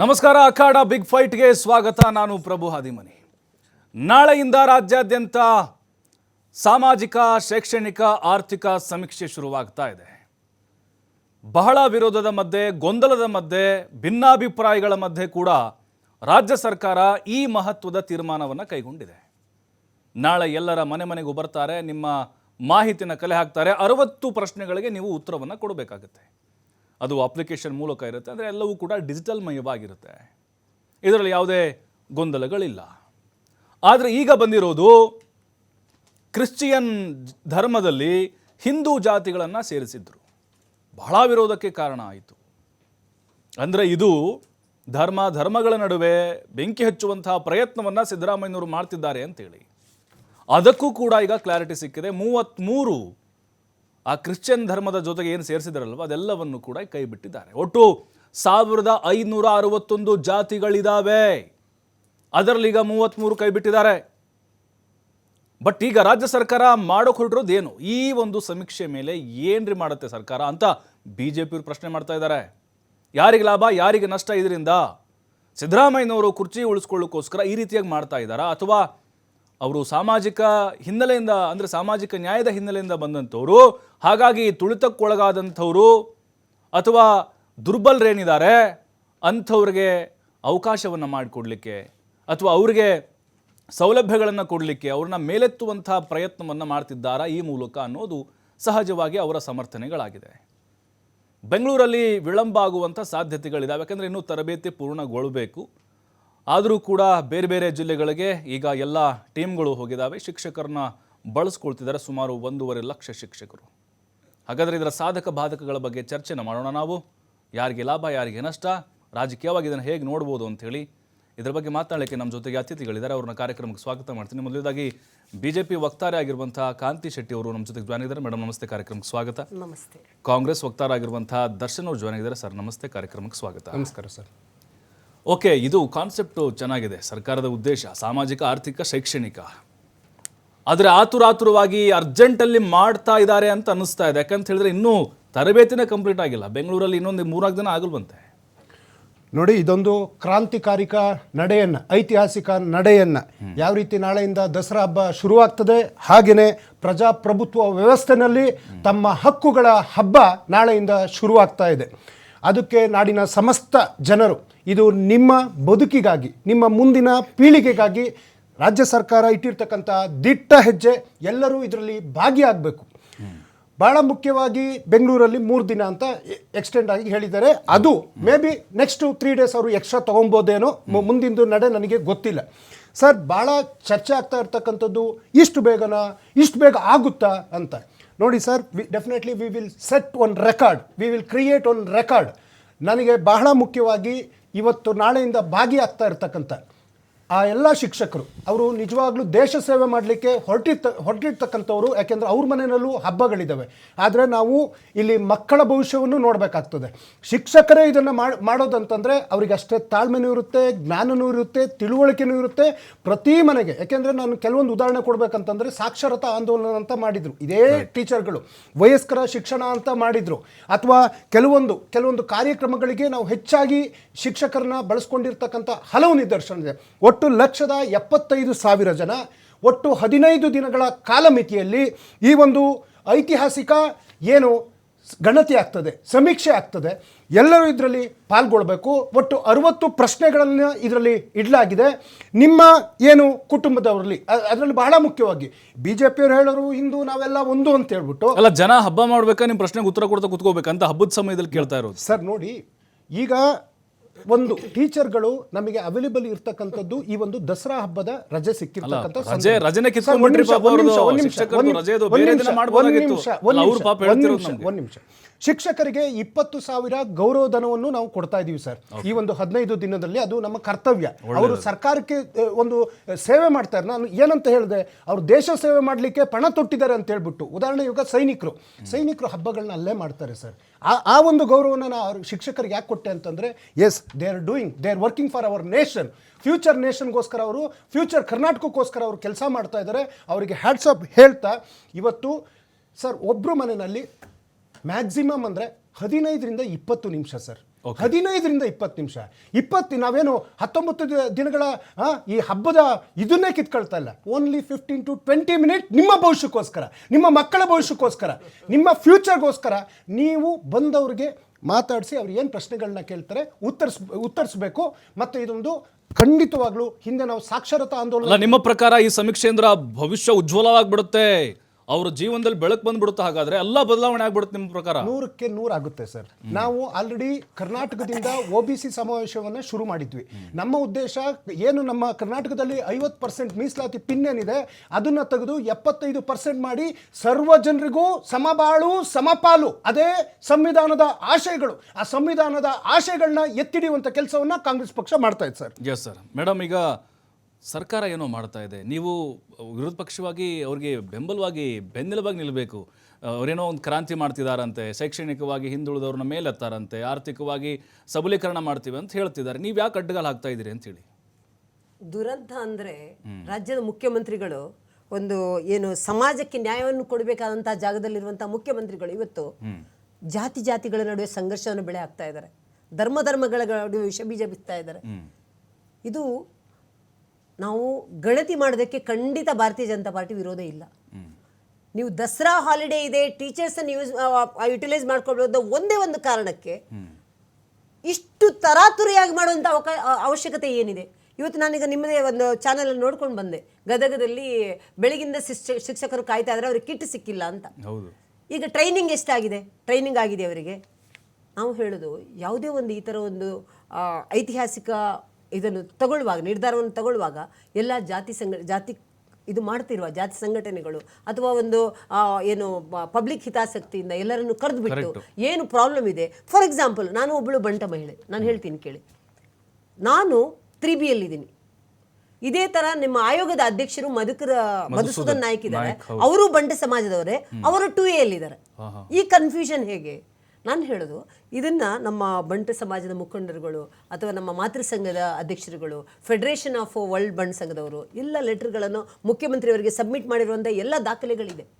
ನಮಸ್ಕಾರ, ಅಖಾಡ ಬಿಗ್ ಫೈಟ್ಗೆ ಸ್ವಾಗತ. ನಾನು ಪ್ರಭು ಹಾದಿಮನಿ. ನಾಳೆಯಿಂದ ರಾಜ್ಯಾದ್ಯಂತ ಸಾಮಾಜಿಕ, ಶೈಕ್ಷಣಿಕ, ಆರ್ಥಿಕ ಸಮೀಕ್ಷೆ ಶುರುವಾಗ್ತಾ ಇದೆ. ಬಹಳ ವಿರೋಧದ ಮಧ್ಯೆ, ಗೊಂದಲದ ಮಧ್ಯೆ, ಭಿನ್ನಾಭಿಪ್ರಾಯಗಳ ಮಧ್ಯೆ ಕೂಡ ರಾಜ್ಯ ಸರ್ಕಾರ ಈ ಮಹತ್ವದ ತೀರ್ಮಾನವನ್ನು ಕೈಗೊಂಡಿದೆ. ನಾಳೆ ಎಲ್ಲರ ಮನೆ ಮನೆಗೂ ಬರ್ತಾರೆ, ನಿಮ್ಮ ಮಾಹಿತಿನ ಕಲೆ ಹಾಕ್ತಾರೆ. ಅರವತ್ತು ಪ್ರಶ್ನೆಗಳಿಗೆ ನೀವು ಉತ್ತರವನ್ನು ಕೊಡಬೇಕಾಗುತ್ತೆ. ಅದು ಅಪ್ಲಿಕೇಶನ್ ಮೂಲಕ ಇರುತ್ತೆ. ಅಂದರೆ ಎಲ್ಲವೂ ಕೂಡ ಡಿಜಿಟಲ್ ಮಯವಾಗಿರುತ್ತೆ ಇದರಲ್ಲಿ ಯಾವುದೇ ಗೊಂದಲಗಳಿಲ್ಲ. ಆದರೆ ಈಗ ಬಂದಿರೋದು ಕ್ರಿಶ್ಚಿಯನ್ ಧರ್ಮದಲ್ಲಿ ಹಿಂದೂ ಜಾತಿಗಳನ್ನು ಸೇರಿಸಿದ್ರು. ಬಹಳ ವಿರೋಧಕ್ಕೆ ಕಾರಣ ಆಯಿತು. ಅಂದರೆ ಇದು ಧರ್ಮ, ಧರ್ಮಗಳ ನಡುವೆ ಬೆಂಕಿ ಹಚ್ಚುವಂತಹ ಪ್ರಯತ್ನವನ್ನು ಸಿದ್ದರಾಮಯ್ಯನವರು ಮಾಡ್ತಿದ್ದಾರೆ ಅಂತೇಳಿ. ಅದಕ್ಕೂ ಕೂಡ ಈಗ ಕ್ಲಾರಿಟಿ ಸಿಕ್ಕಿದೆ. ಮೂವತ್ತ್ಮೂರು ಆ ಕ್ರಿಶ್ಚಿಯನ್ ಧರ್ಮದ ಜೊತೆಗೆ ಏನು ಸೇರಿಸಿದಾರಲ್ವ? ಅದೆಲ್ಲವನ್ನು ಕೂಡ ಕೈ ಬಿಟ್ಟಿದ್ದಾರೆ. ಒಟ್ಟು ಸಾವಿರದ ಐನೂರ ಅರವತ್ತೊಂದು ಜಾತಿಗಳಿದಾವೆ. ಅದರಲ್ಲಿ ಈಗ ಮೂವತ್ತ್ಮೂರು ಕೈ ಬಿಟ್ಟಿದ್ದಾರೆ. ಬಟ್ ಈಗ ರಾಜ್ಯ ಸರ್ಕಾರ ಮಾಡೋಕೆ ಹೊರಟಿರೋದೇನು ಈ ಒಂದು ಸಮೀಕ್ಷೆ ಮೇಲೆ ಏನ್ರಿ ಮಾಡುತ್ತೆ ಸರ್ಕಾರ ಅಂತ ಬಿ ಜೆ ಪಿಯವರು ಪ್ರಶ್ನೆ ಮಾಡ್ತಾ ಇದ್ದಾರೆ. ಯಾರಿಗೆ ಲಾಭ, ಯಾರಿಗೆ ನಷ್ಟ ಇದರಿಂದ ಸಿದ್ದರಾಮಯ್ಯನವರು ಕುರ್ಚಿ ಉಳಿಸ್ಕೊಳ್ಳೋಕ್ಕೋಸ್ಕರ ಈ ರೀತಿಯಾಗಿ ಮಾಡ್ತಾ ಇದ್ದಾರಾ? ಅಥವಾ ಅವರು ಸಾಮಾಜಿಕ ಹಿನ್ನೆಲೆಯಿಂದ, ಅಂದರೆ ಸಾಮಾಜಿಕ ನ್ಯಾಯದ ಹಿನ್ನೆಲೆಯಿಂದ ಬಂದಂಥವರು, ಹಾಗಾಗಿ ತುಳಿತಕ್ಕೊಳಗಾದಂಥವರು ಅಥವಾ ದುರ್ಬಲರೇನಿದ್ದಾರೆ, ಅಂಥವ್ರಿಗೆ ಅವಕಾಶವನ್ನು ಮಾಡಿಕೊಡ್ಲಿಕ್ಕೆ ಅಥವಾ ಅವ್ರಿಗೆ ಸೌಲಭ್ಯಗಳನ್ನು ಕೊಡಲಿಕ್ಕೆ, ಅವ್ರನ್ನ ಮೇಲೆತ್ತುವಂಥ ಪ್ರಯತ್ನವನ್ನು ಮಾಡ್ತಿದ್ದಾರಾ ಈ ಮೂಲಕ ಅನ್ನೋದು ಸಹಜವಾಗಿ ಅವರ ಸಮರ್ಥನೆಗಳಾಗಿದೆ. ಬೆಂಗಳೂರಲ್ಲಿ ವಿಳಂಬ ಆಗುವಂಥ ಸಾಧ್ಯತೆಗಳಿದ್ದಾವೆ ಯಾಕಂದರೆ ಇನ್ನೂ ತರಬೇತಿ ಪೂರ್ಣಗೊಳ್ಳಬೇಕು ಆದರೂ ಕೂಡ ಬೇರೆ ಬೇರೆ ಜಿಲ್ಲೆಗಳಿಗೆ ಈಗ ಎಲ್ಲ ಟೀಮ್ಗಳು ಹೋಗಿದ್ದಾವೆ ಶಿಕ್ಷಕರನ್ನ ಬಳಸ್ಕೊಳ್ತಿದ್ದಾರೆ ಸುಮಾರು ಒಂದೂವರೆ ಲಕ್ಷ ಶಿಕ್ಷಕರು. ಹಾಗಾದರೆ ಇದರ ಸಾಧಕ ಬಾಧಕಗಳ ಬಗ್ಗೆ ಚರ್ಚೆನ ಮಾಡೋಣ ನಾವು. ಯಾರಿಗೆ ಲಾಭ ಯಾರಿಗೆ ನಷ್ಟ ರಾಜಕೀಯವಾಗಿ ಇದನ್ನು ಹೇಗೆ ನೋಡ್ಬೋದು ಅಂಥೇಳಿ ಇದರ ಬಗ್ಗೆ ಮಾತಾಡಲಿಕ್ಕೆ ನಮ್ಮ ಜೊತೆಗೆ ಅತಿಥಿಗಳಿದ್ದಾರೆ. ಅವ್ರನ್ನ ಕಾರ್ಯಕ್ರಮಕ್ಕೆ ಸ್ವಾಗತ ಮಾಡ್ತೀನಿ. ಮೊದಲದಾಗಿ ಬಿ ಜೆ ಪಿ ವಕ್ತಾರೆ ಆಗಿರುವಂತಹ ಕಾಂತಿ ಶೆಟ್ಟಿ ಅವರು ನಮ್ಮ ಜೊತೆಗೆ ಜಾಯ್ನ್ ಇದ್ದಾರೆ ಮೇಡಮ್ ನಮಸ್ತೆ. ಕಾರ್ಯಕ್ರಮಕ್ಕೆ ಸ್ವಾಗತ. ನಮಸ್ತೆ. ಕಾಂಗ್ರೆಸ್ ವಕ್ತಾರ ಆಗಿರುವಂತಹ ದರ್ಶನ್ ಅವರು ಜಾಯ್ನ್ ಆಗಿದ್ದಾರೆ. ಸರ್ ನಮಸ್ತೆ. ಕಾರ್ಯಕ್ರಮಕ್ಕೆ ಸ್ವಾಗತ. ನಮಸ್ಕಾರ ಸರ್. ಓಕೆ ಇದು ಕಾನ್ಸೆಪ್ಟು ಚೆನ್ನಾಗಿದೆ. ಸರ್ಕಾರದ ಉದ್ದೇಶ ಸಾಮಾಜಿಕ ಆರ್ಥಿಕ ಶೈಕ್ಷಣಿಕ. ಆದರೆ ಆತುರಾತುರವಾಗಿ ಅರ್ಜೆಂಟಲ್ಲಿ ಮಾಡ್ತಾ ಇದ್ದಾರೆ ಅಂತ ಅನ್ನಿಸ್ತಾ ಇದೆ. ಯಾಕಂತ ಹೇಳಿದ್ರೆ ಇನ್ನೂ ತರಬೇತಿನೇ ಕಂಪ್ಲೀಟ್ ಆಗಿಲ್ಲ. ಬೆಂಗಳೂರಲ್ಲಿ ಇನ್ನೊಂದು ಮೂರ್ನಾಲ್ಕು ದಿನ ಆಗಲ್ವಂತೆ. ನೋಡಿ ಇದೊಂದು ಕ್ರಾಂತಿಕಾರಿಕ ನಡೆಯನ್ನ ಐತಿಹಾಸಿಕ ನಡೆಯನ್ನ. ಯಾವ ರೀತಿ ನಾಳೆಯಿಂದ ದಸರಾ ಹಬ್ಬ ಶುರುವಾಗ್ತದೆ ಹಾಗೆಯೇ ಪ್ರಜಾಪ್ರಭುತ್ವ ವ್ಯವಸ್ಥೆನಲ್ಲಿ ತಮ್ಮ ಹಕ್ಕುಗಳ ಹಬ್ಬ ನಾಳೆಯಿಂದ ಶುರುವಾಗ್ತಾ ಇದೆ. ಅದಕ್ಕೆ ನಾಡಿನ ಸಮಸ್ತ ಜನರು ಇದು ನಿಮ್ಮ ಬದುಕಿಗಾಗಿ ನಿಮ್ಮ ಮುಂದಿನ ಪೀಳಿಗೆಗಾಗಿ ರಾಜ್ಯ ಸರ್ಕಾರ ಇಟ್ಟಿರ್ತಕ್ಕಂಥ ದಿಟ್ಟ ಹೆಜ್ಜೆ ಎಲ್ಲರೂ ಇದರಲ್ಲಿ ಭಾಗಿಯಾಗಬೇಕು. ಭಾಳ ಮುಖ್ಯವಾಗಿ ಬೆಂಗಳೂರಲ್ಲಿ ಮೂರು ದಿನ ಅಂತ ಎಕ್ಸ್ಟೆಂಡ್ ಆಗಿ ಹೇಳಿದ್ದಾರೆ. ಅದು may be next three days ಅವರು ಎಕ್ಸ್ಟ್ರಾ ತೊಗೊಬೋದೇನೋ ಮುಂದಿಂದು ನಡೆ ನನಗೆ ಗೊತ್ತಿಲ್ಲ. ಸರ್ ಭಾಳ ಚರ್ಚೆ ಆಗ್ತಾ ಇರ್ತಕ್ಕಂಥದ್ದು ಇಷ್ಟು ಬೇಗನ ಇಷ್ಟು ಬೇಗ ಆಗುತ್ತಾ ಅಂತ. ನೋಡಿ sir we definitely we will set one record we will create one record ನನಗೆ ಬಹಳ ಮುಖ್ಯವಾಗಿ ಇವತ್ತು ನಾಳೆಯಿಂದ ಭಾಗಿಯಾಗ್ತಾ ಇರ್ತಕ್ಕಂಥ ಆ ಎಲ್ಲ ಶಿಕ್ಷಕರು ಅವರು ನಿಜವಾಗ್ಲೂ ದೇಶ ಸೇವೆ ಮಾಡಲಿಕ್ಕೆ ಹೊರಟಿರ್ತ ಹೊರಟಿರ್ತಕ್ಕಂಥವ್ರು ಯಾಕೆಂದರೆ ಅವ್ರ ಮನೆಯಲ್ಲೂ ಹಬ್ಬಗಳಿದ್ದಾವೆ ಆದರೆ ನಾವು ಇಲ್ಲಿ ಮಕ್ಕಳ ಭವಿಷ್ಯವನ್ನು ನೋಡಬೇಕಾಗ್ತದೆ. ಶಿಕ್ಷಕರೇ ಇದನ್ನು ಮಾಡೋದಂತಂದರೆ ಅವರಿಗೆ ಅಷ್ಟೇ ತಾಳ್ಮೆನೂ ಇರುತ್ತೆ ಜ್ಞಾನನೂ ಇರುತ್ತೆ ತಿಳುವಳಿಕೆನೂ ಇರುತ್ತೆ ಪ್ರತಿ ಮನೆಗೆ. ಯಾಕೆಂದರೆ ನಾನು ಕೆಲವೊಂದು ಉದಾಹರಣೆ ಕೊಡಬೇಕಂತಂದರೆ ಸಾಕ್ಷರತಾ ಆಂದೋಲನ ಅಂತ ಮಾಡಿದರು. ಇದೇ ಟೀಚರ್ಗಳು ವಯಸ್ಕರ ಶಿಕ್ಷಣ ಅಂತ ಮಾಡಿದರು. ಅಥವಾ ಕೆಲವೊಂದು ಕೆಲವೊಂದು ಕಾರ್ಯಕ್ರಮಗಳಿಗೆ ನಾವು ಹೆಚ್ಚಾಗಿ ಶಿಕ್ಷಕರನ್ನ ಬಳಸ್ಕೊಂಡಿರ್ತಕ್ಕಂಥ ಹಲವು ನಿದರ್ಶನ ಇದೆ ಒಟ್ಟು ಲಕ್ಷದ ಎಪ್ಪತ್ತೈದು ಸಾವಿರ ಜನ. ಒಟ್ಟು ಹದಿನೈದು ದಿನಗಳ ಕಾಲಮಿತಿಯಲ್ಲಿ ಈ ಒಂದು ಐತಿಹಾಸಿಕ ಏನು ಗಣತಿ ಆಗ್ತದೆ ಸಮೀಕ್ಷೆ ಆಗ್ತದೆ. ಎಲ್ಲರೂ ಇದರಲ್ಲಿ ಪಾಲ್ಗೊಳ್ಬೇಕು. ಒಟ್ಟು ಅರುವತ್ತು ಪ್ರಶ್ನೆಗಳನ್ನು ಇದರಲ್ಲಿ ಇಡಲಾಗಿದೆ. ನಿಮ್ಮ ಏನು ಕುಟುಂಬದವರಲ್ಲಿ ಅದರಲ್ಲಿ ಬಹಳ ಮುಖ್ಯವಾಗಿ ಬಿ ಜೆ ಪಿಯವರು ಹೇಳೋರು ಹಿಂದೂ ನಾವೆಲ್ಲ ಒಂದು ಅಂತ ಹೇಳ್ಬಿಟ್ಟು. ಅಲ್ಲ ಜನ ಹಬ್ಬ ಮಾಡ್ಬೇಕಾ ನಿಮ್ಮ ಪ್ರಶ್ನೆಗೆ ಉತ್ತರ ಕೊಡ್ತಾ ಕುತ್ಕೋಬೇಕಂತ ಹಬ್ಬದ ಸಮಯದಲ್ಲಿ ಕೇಳ್ತಾ ಇರೋದು. ಸರ್ ನೋಡಿ ಈಗ ಒಂದು ಟೀಚರ್ಗಳು ನಮಗೆ ಅವೈಲೇಬಲ್ ಇರ್ತಕ್ಕಂಥದ್ದು ಈ ಒಂದು ದಸರಾ ಹಬ್ಬದ ರಜೆ ಸಿಕ್ಕಿರ್ತಕ್ಕಂಥ ರಜೆ- ರಜೆನೇ ಸರ್, ಕಿತ್ಕೊಂಡ್ಬಿಟ್ರಿ ನಿಮಿಷ, ಪಾಪ ನಿಮಿಷ, ಅವ್ರದ್ದು. ಒಂದ್ ನಿಮಿಷ, ಶಿಕ್ಷಕರದ್ದು ಒಂದ್ ರಜೆ ಇದು ಬೇರೆ ದಿನ ನಿಮಿಷ, ಮಾಡ್ಬೋದಾಗಿತ್ತು. ನಿಮಿಷ, ಅಲ್ಲ, ಅವ್ರು ಪಾಪ ಒಂದ್ ಹೇಳ್ತಿರೋದು ನಿಮಿಷ, ನಮ್ಗೆ. ಒಂದ್ ನಿಮಿಷ ಶಿಕ್ಷಕರಿಗೆ ಇಪ್ಪತ್ತು ಸಾವಿರ ಗೌರವಧನವನ್ನು ನಾವು ಕೊಡ್ತಾ ಇದೀವಿ ಸರ್. ಈ ಒಂದು ಹದಿನೈದು ದಿನದಲ್ಲಿ ಅದು ನಮ್ಮ ಕರ್ತವ್ಯ. ಅವರು ಸರ್ಕಾರಕ್ಕೆ ಒಂದು ಸೇವೆ ಮಾಡ್ತಾರೆ ನಾನು ಏನಂತ ಹೇಳಿದೆ ಅವರು ದೇಶ ಸೇವೆ ಮಾಡಲಿಕ್ಕೆ ಪಣ ತೊಟ್ಟಿದ್ದಾರೆ ಅಂತ ಹೇಳ್ಬಿಟ್ಟು. ಉದಾಹರಣೆ ಇವಾಗ ಸೈನಿಕರು. ಸೈನಿಕರು ಹಬ್ಬಗಳನ್ನ ಅಲ್ಲೇ ಮಾಡ್ತಾರೆ ಸರ್. ಆ ಆ ಒಂದು ಗೌರವನ ನಾನು ಶಿಕ್ಷಕರಿಗೆ ಯಾಕೆ ಕೊಟ್ಟೆ ಅಂತಂದರೆ yes they are doing they are working for our nation future ನೇಷನ್ಗೋಸ್ಕರ ಅವರು ಫ್ಯೂಚರ್ ಕರ್ನಾಟಕಕ್ಕೋಸ್ಕರ ಅವರು ಕೆಲಸ ಮಾಡ್ತಾ ಇದ್ದಾರೆ. ಅವರಿಗೆ ಹ್ಯಾಟ್ಸಪ್ ಹೇಳ್ತಾ ಇವತ್ತು ಸರ್ ಒಬ್ಬರು ಮನೆಯಲ್ಲಿ ಮ್ಯಾಕ್ಸಿಮಮ್ ಅಂದರೆ ಹದಿನೈದರಿಂದ ಇಪ್ಪತ್ತು ನಿಮಿಷ ಸರ್. ಹದಿನೈದರಿಂದ ಇಪ್ಪತ್ತು ನಿಮಿಷ. ಇಪ್ಪತ್ತು ನಾವೇನು ಹತ್ತೊಂಬತ್ತು ದಿನಗಳ ಈ ಹಬ್ಬದ ಇದನ್ನೇ ಕಿತ್ಕೊಳ್ತಾ ಇಲ್ಲ. Only fifteen to twenty minute ನಿಮ್ಮ ಭವಿಷ್ಯಕ್ಕೋಸ್ಕರ ನಿಮ್ಮ ಮಕ್ಕಳ ಭವಿಷ್ಯಕ್ಕೋಸ್ಕರ ನಿಮ್ಮ ಫ್ಯೂಚರ್ಗೋಸ್ಕರ ನೀವು ಬಂದವ್ರಿಗೆ ಮಾತಾಡಿಸಿ ಅವ್ರು ಏನು ಪ್ರಶ್ನೆಗಳನ್ನ ಕೇಳ್ತಾರೆ ಉತ್ತರಿಸ್ ಉತ್ತರಿಸಬೇಕು. ಮತ್ತು ಇದೊಂದು ಖಂಡಿತವಾಗ್ಲೂ ಹಿಂದೆ ನಾವು ಸಾಕ್ಷರತಾ ಆಂದೋಲನ ನಿಮ್ಮ ಪ್ರಕಾರ ಈ ಸಮೀಕ್ಷೆಯಿಂದ ಭವಿಷ್ಯ ಉಜ್ವಲವಾಗ್ಬಿಡುತ್ತೆ? ಅವ್ರ ಜೀವನದಲ್ಲಿ ಬೆಳಕು ಬಂದ್ಬಿಡುತ್ತೆ ಹಾಗಾದ್ರೆ ಎಲ್ಲ ಬದಲಾವಣೆ ಆಗ್ಬಿಡುತ್ತೆ ನಿಮ್ಮ ಪ್ರಕಾರ? ನೂರಕ್ಕೆ ನೂರು ಆಗುತ್ತೆ ಸರ್. ನಾವು ಆಲ್ರೆಡಿ ಕರ್ನಾಟಕದಿಂದ ಒ ಬಿ ಸಿ ಸಮಾವೇಶವನ್ನು ಶುರು ಮಾಡಿದ್ವಿ. ನಮ್ಮ ಉದ್ದೇಶ ಏನು ನಮ್ಮ ಕರ್ನಾಟಕದಲ್ಲಿ ಐವತ್ತು ಪರ್ಸೆಂಟ್ ಮೀಸಲಾತಿ ಪಿನ್ ಏನಿದೆ ಅದನ್ನ ತೆಗೆದು ಎಪ್ಪತ್ತೈದು ಪರ್ಸೆಂಟ್ ಮಾಡಿ ಸರ್ವ ಜನರಿಗೂ ಸಮಬಾಳು ಸಮಪಾಲು ಅದೇ ಸಂವಿಧಾನದ ಆಶಯಗಳು ಆ ಸಂವಿಧಾನದ ಆಶಯಗಳನ್ನ ಎತ್ತಿಡಿಯುವಂಥ ಕೆಲಸವನ್ನ ಕಾಂಗ್ರೆಸ್ ಪಕ್ಷ ಮಾಡ್ತಾ ಇದೆ ಸರ್. ಎಸ್ ಸರ್ ಮೇಡಮ್ ಈಗ ಸರ್ಕಾರ ಏನೋ ಮಾಡ್ತಾ ಇದೆ. ನೀವು ವಿರೋಧ ಪಕ್ಷವಾಗಿ ಅವ್ರಿಗೆ ಬೆಂಬಲವಾಗಿ ಬೆನ್ನೆಲುಬಾಗಿ ನಿಲ್ಲಬೇಕು ಅವರೇನೋ ಒಂದು ಕ್ರಾಂತಿ ಮಾಡ್ತಿದ್ದಾರಂತೆ ಶೈಕ್ಷಣಿಕವಾಗಿ ಹಿಂದುಳಿದವ್ರನ್ನ ಮೇಲೆತ್ತಾರಂತೆ ಆರ್ಥಿಕವಾಗಿ ಸಬಲೀಕರಣ ಮಾಡ್ತೀವಿ ಅಂತ ಹೇಳ್ತಿದ್ದಾರೆ. ನೀವು ಯಾಕೆ ಅಡ್ಡಗಾಲ ಹಾಕ್ತಾ ಇದ್ದೀರಿ ಅಂತೇಳಿ ದುರಂತ ಅಂದರೆ ರಾಜ್ಯದ ಮುಖ್ಯಮಂತ್ರಿಗಳು ಒಂದು ಏನು ಸಮಾಜಕ್ಕೆ ನ್ಯಾಯವನ್ನು ಕೊಡಬೇಕಾದಂತಹ ಜಾಗದಲ್ಲಿರುವಂತಹ ಮುಖ್ಯಮಂತ್ರಿಗಳು ಇವತ್ತು ಜಾತಿ ಜಾತಿಗಳ ನಡುವೆ ಸಂಘರ್ಷವನ್ನು ಬೆಳೆ ಹಾಕ್ತಾ ಇದ್ದಾರೆ. ಧರ್ಮ ಧರ್ಮಗಳ ನಡುವೆ ವಿಷ ಬೀಜ ಬಿತ್ತಾ ಇದ್ದಾರೆ. ಇದು ನಾವು ಗಣತಿ ಮಾಡೋದಕ್ಕೆ ಖಂಡಿತ ಭಾರತೀಯ ಜನತಾ ಪಾರ್ಟಿ ವಿರೋಧ ಇಲ್ಲ. ನೀವು ದಸರಾ ಹಾಲಿಡೇ ಇದೆ ಟೀಚರ್ಸನ್ನು ಯೂಸ್ ಯುಟಿಲೈಸ್ ಮಾಡ್ಕೊಳ್ಬೋದು ಒಂದೇ ಒಂದು ಕಾರಣಕ್ಕೆ ಇಷ್ಟು ತರಾತುರಿಯಾಗಿ ಮಾಡುವಂಥ ಅವಕಾ ಅವಶ್ಯಕತೆ ಏನಿದೆ? ಇವತ್ತು ನಾನೀಗ ನಿಮ್ಮದೇ ಒಂದು ಚಾನಲ್ ನೋಡ್ಕೊಂಡು ಬಂದೆ. ಗದಗದಲ್ಲಿ ಬೆಳಗಿಂದ ಶಿಕ್ಷ ಶಿಕ್ಷಕರು ಕಾಯ್ತಾ ಇದ್ರೆ ಅವ್ರಿಗೆ ಕಿಟ್ ಸಿಕ್ಕಿಲ್ಲ ಅಂತ. ಈಗ ಟ್ರೈನಿಂಗ್ ಎಷ್ಟಾಗಿದೆ? ಟ್ರೈನಿಂಗ್ ಆಗಿದೆ ಅವರಿಗೆ. ನಾವು ಹೇಳೋದು ಯಾವುದೇ ಒಂದು ಈ ಥರ ಒಂದು ಐತಿಹಾಸಿಕ ಇದನ್ನು ತಗೊಳ್ಳುವಾಗ ನಿರ್ಧಾರವನ್ನು ತಗೊಳ್ಳುವಾಗ ಎಲ್ಲ ಜಾತಿ ಸಂಘ ಜಾತಿ ಇದು ಮಾಡ್ತಿರುವ ಜಾತಿ ಸಂಘಟನೆಗಳು ಅಥವಾ ಒಂದು ಏನು ಪಬ್ಲಿಕ್ ಹಿತಾಸಕ್ತಿಯಿಂದ ಎಲ್ಲರನ್ನು ಕರೆದು ಬಿಟ್ಟು ಏನು ಪ್ರಾಬ್ಲಮ್ ಇದೆ. ಫಾರ್ ಎಕ್ಸಾಂಪಲ್ ನಾನು ಒಬ್ಬಳು ಬಂಟ ಮಹಿಳೆ. ನಾನು ಹೇಳ್ತೀನಿ ಕೇಳಿ. ನಾನು ತ್ರಿ ಬಿ ಇದ್ದೀನಿ ಇದೇ ತರ ನಿಮ್ಮ ಆಯೋಗದ ಅಧ್ಯಕ್ಷರು ಮಧುಕರ ಮಧುಸೂದನ್ ನಾಯಕ್ ಇದ್ದಾರೆ. ಅವರು ಬಂಟ ಸಮಾಜದವರೇ. ಅವರು ಟು ಎಲ್ಲಿದ್ದಾರೆ ಈ ಕನ್ಫ್ಯೂಷನ್ ಹೇಗೆ? ನಾನು ಹೇಳೋದು, ಇದನ್ನು ನಮ್ಮ ಬಂಟ ಸಮಾಜದ ಮುಖಂಡರುಗಳು ಅಥವಾ ನಮ್ಮ ಮಾತೃ ಸಂಘದ ಅಧ್ಯಕ್ಷರುಗಳು ಫೆಡರೇಷನ್ ಆಫ್ ವರ್ಲ್ಡ್ ಬಂಟ್ ಸಂಘದವರು, ಎಲ್ಲ ಲೆಟರ್ಗಳನ್ನು ಮುಖ್ಯಮಂತ್ರಿಯವರಿಗೆ ಸಬ್ಮಿಟ್ ಮಾಡಿರುವಂಥ ಎಲ್ಲ ದಾಖಲೆಗಳಿದೆ